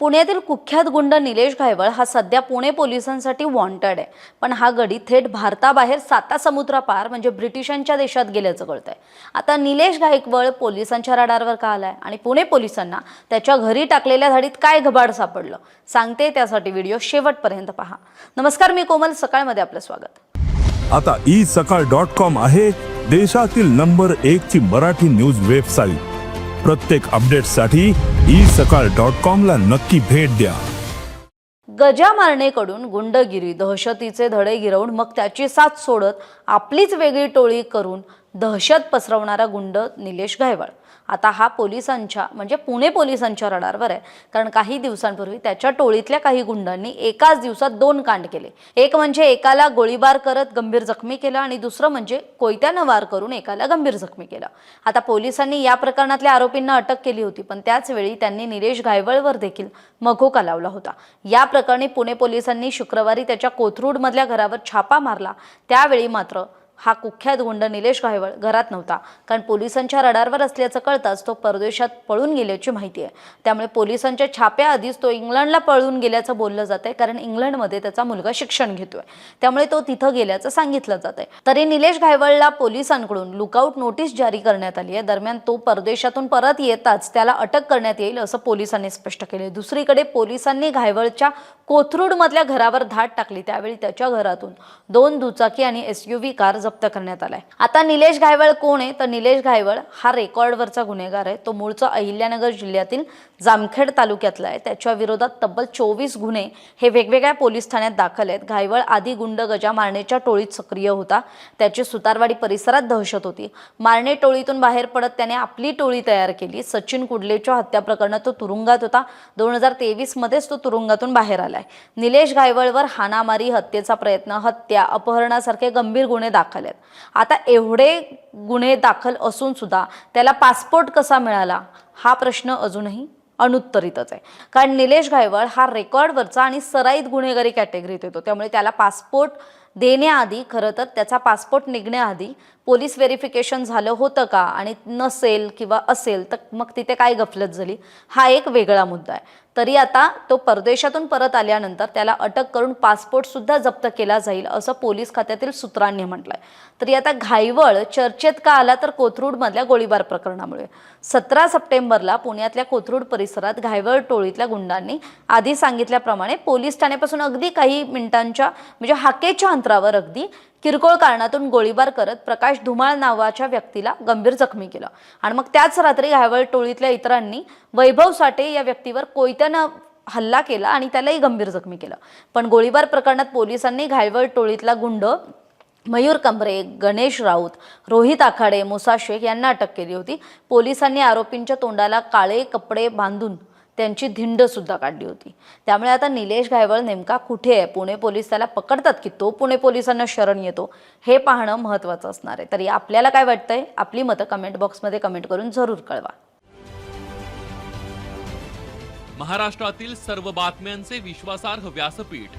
पुण्यातील कुख्यात गुंड निलेश घायवळ हा सध्या पुणे पोलिसांसाठी वॉन्टेड आहे. पण हा गडी थेट भारताबाहेर साता समुद्रापार म्हणजे ब्रिटिशांच्या देशात गेल्याचं कळतंय. आता निलेश घायकवळ पोलिसांच्या रडारवर का आलाय आणि पुणे पोलिसांना त्याच्या घरी टाकलेल्या झाडीत काय घबाड सापडलं? सांगते त्यासाठी व्हिडिओ शेवटपर्यंत पहा. नमस्कार मी कोमल. सकाळमध्ये आपलं स्वागत. आता ई सकाळ डॉट कॉम आहे देशातील नंबर एक ची मराठी न्यूज वेबसाईट. प्रत्येक अपडेटसाठी ई सकाळ डॉट कॉमला नक्की भेट द्या. गजा मारणेकडून गुंडगिरी दहशतीचे धडे गिरवून मग त्याची साथ सोडत आपलीच वेगळी टोळी करून दहशत पसरवणारा गुंड निलेश गायवाळ आता हा पोलिसांच्या म्हणजे पुणे पोलिसांच्या रडारवर आहे. कारण काही दिवसांपूर्वी त्याच्या टोळीतल्या काही गुंडांनी एकाच दिवसात दोन कांड केले. एक म्हणजे एकाला गोळीबार करत गंभीर जखमी केलं आणि दुसरं म्हणजे कोयत्यानं वार करून एकाला गंभीर जखमी केलं. आता पोलिसांनी या प्रकरणातल्या आरोपींना अटक केली होती पण त्याचवेळी त्यांनी निलेश घायवळवर देखील मघोका लावला होता. या प्रकरणी पुणे पोलिसांनी शुक्रवारी त्याच्या कोथरूडमधल्या घरावर छापा मारला. त्यावेळी मात्र हा कुख्यात गुंड निलेश घायवळ घरात नव्हता. कारण पोलिसांच्या रडारवर असल्याचं कळताच तो परदेशात पळून गेल्याची माहिती आहे. त्यामुळे पोलिसांच्या छाप्याआधीच तो इंग्लंडला पळून गेल्याचं बोललं जात आहे कारण इंग्लंडमध्ये त्याचा मुलगा शिक्षण घेतोय. त्यामुळे तो तिथं गेल्याचं सांगितलं जात आहे तरी निलेश घायवळला पोलिसांकडून लुकआउट नोटीस जारी करण्यात आली आहे. दरम्यान तो परदेशातून परत येताच त्याला अटक करण्यात येईल असं पोलिसांनी स्पष्ट केले दुसरीकडे पोलिसांनी घायवळच्या कोथरूडमधल्या घरावर धाड टाकली. त्यावेळी त्याच्या घरातून दोन दुचाकी आणि एस यू व्ही कार जप्त करण्यात आलाय. आता निलेश घायवळ कोण आहे? तर निलेश घायवळ हा रेकॉर्डवरचा गुन्हेगार आहे. तो मूळचा अहिल्यानगर जिल्ह्यातील जामखेड तालुक्यातला आहे. त्याच्या विरोधात तब्बल चोवीस गुन्हे हे वेगवेगळ्या पोलीस ठाण्यात दाखल आहेत. घायवळ आधी गुंड गजा मारणेच्या टोळीत सक्रिय होता. त्याची सुतारवाडी परिसरात दहशत होती. मारणे टोळीतून बाहेर पडत त्याने आपली टोळी तयार केली. सचिन कुडलेच्या हत्या प्रकरणात तो तुरुंगात होता. दोन हजार तेवीसमध्येच तो तुरुंगातून बाहेर आलाय. निलेश घायवळवर हाणामारी हत्येचा प्रयत्न हत्या अपहरणासारखे गंभीर गुन्हे दाखल आहेत. आता एवढे गुन्हे दाखल असून सुद्धा त्याला पासपोर्ट कसा मिळाला? हा प्रश्न अजूनही अनुत्तरितच आहे. कारण निलेश गायवळ हा रेकॉर्डवरचा आणि सराईत गुन्हेगारी कॅटेगरीत येतो. त्यामुळे त्याला पासपोर्ट देण्याआधी खरं तर त्याचा पासपोर्ट निघण्याआधी पोलीस व्हेरिफिकेशन झालं होतं का? आणि नसेल किंवा असेल तर मग तिथे काय गफलत झाली? हा एक वेगळा मुद्दा आहे. तरी आता तो परदेशातून परत आल्यानंतर त्याला अटक करून पासपोर्ट सुद्धा जप्त केला जाईल असं पोलीस खात्यातील सूत्रांनी म्हटलंय. तरी आता घायवळ चर्चेत का आला तर कोथरूडमधल्या गोळीबार प्रकरणामुळे. सतरा सप्टेंबरला पुण्यातल्या कोथरूड परिसरात घायवळ टोळीतल्या गुंडांनी आधी सांगितल्याप्रमाणे पोलीस ठाण्यापासून अगदी काही मिनिटांच्या म्हणजे हाकेच्या अंतरावर अगदी किरकोळ कारणातून गोळीबार करत प्रकाश धुमाळ नावाच्या व्यक्तीला गंभीर जखमी केलं. आणि मग त्याच रात्री घायवळ टोळीतल्या इतरांनी वैभव साठे या व्यक्तीवर कोयत्यानं हल्ला केला आणि त्यालाही गंभीर जखमी केलं. पण गोळीबार प्रकरणात पोलिसांनी घायवळ टोळीतला गुंड मयूर कंबरे गणेश राऊत रोहित आखाडे मुसा शेख यांना अटक केली होती. पोलिसांनी आरोपींच्या तोंडाला काळे कपडे बांधून त्यांची धिंड सुद्धा काढली होती. त्यामुळे आता निलेश घायवळ नेमका कुठे आहे? पुणे पोलीस त्याला पकडतात की तो पुणे पोलिसांना शरण येतो? हे पाहणं महत्त्वाचं असणार आहे. तरी आपल्याला काय वाटतंय? आपली मतं कमेंट बॉक्समध्ये कमेंट करून जरूर कळवा. महाराष्ट्रातील सर्व बातम्यांचे विश्वासार्ह व्यासपीठ.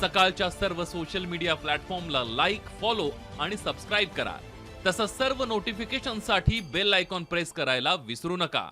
सकाळच्या सर्व सोशल मीडिया प्लॅटफॉर्मला लाईक फॉलो आणि सबस्क्राईब करा. तसंच सर्व नोटिफिकेशनसाठी बेल आयकॉन प्रेस करायला विसरू नका.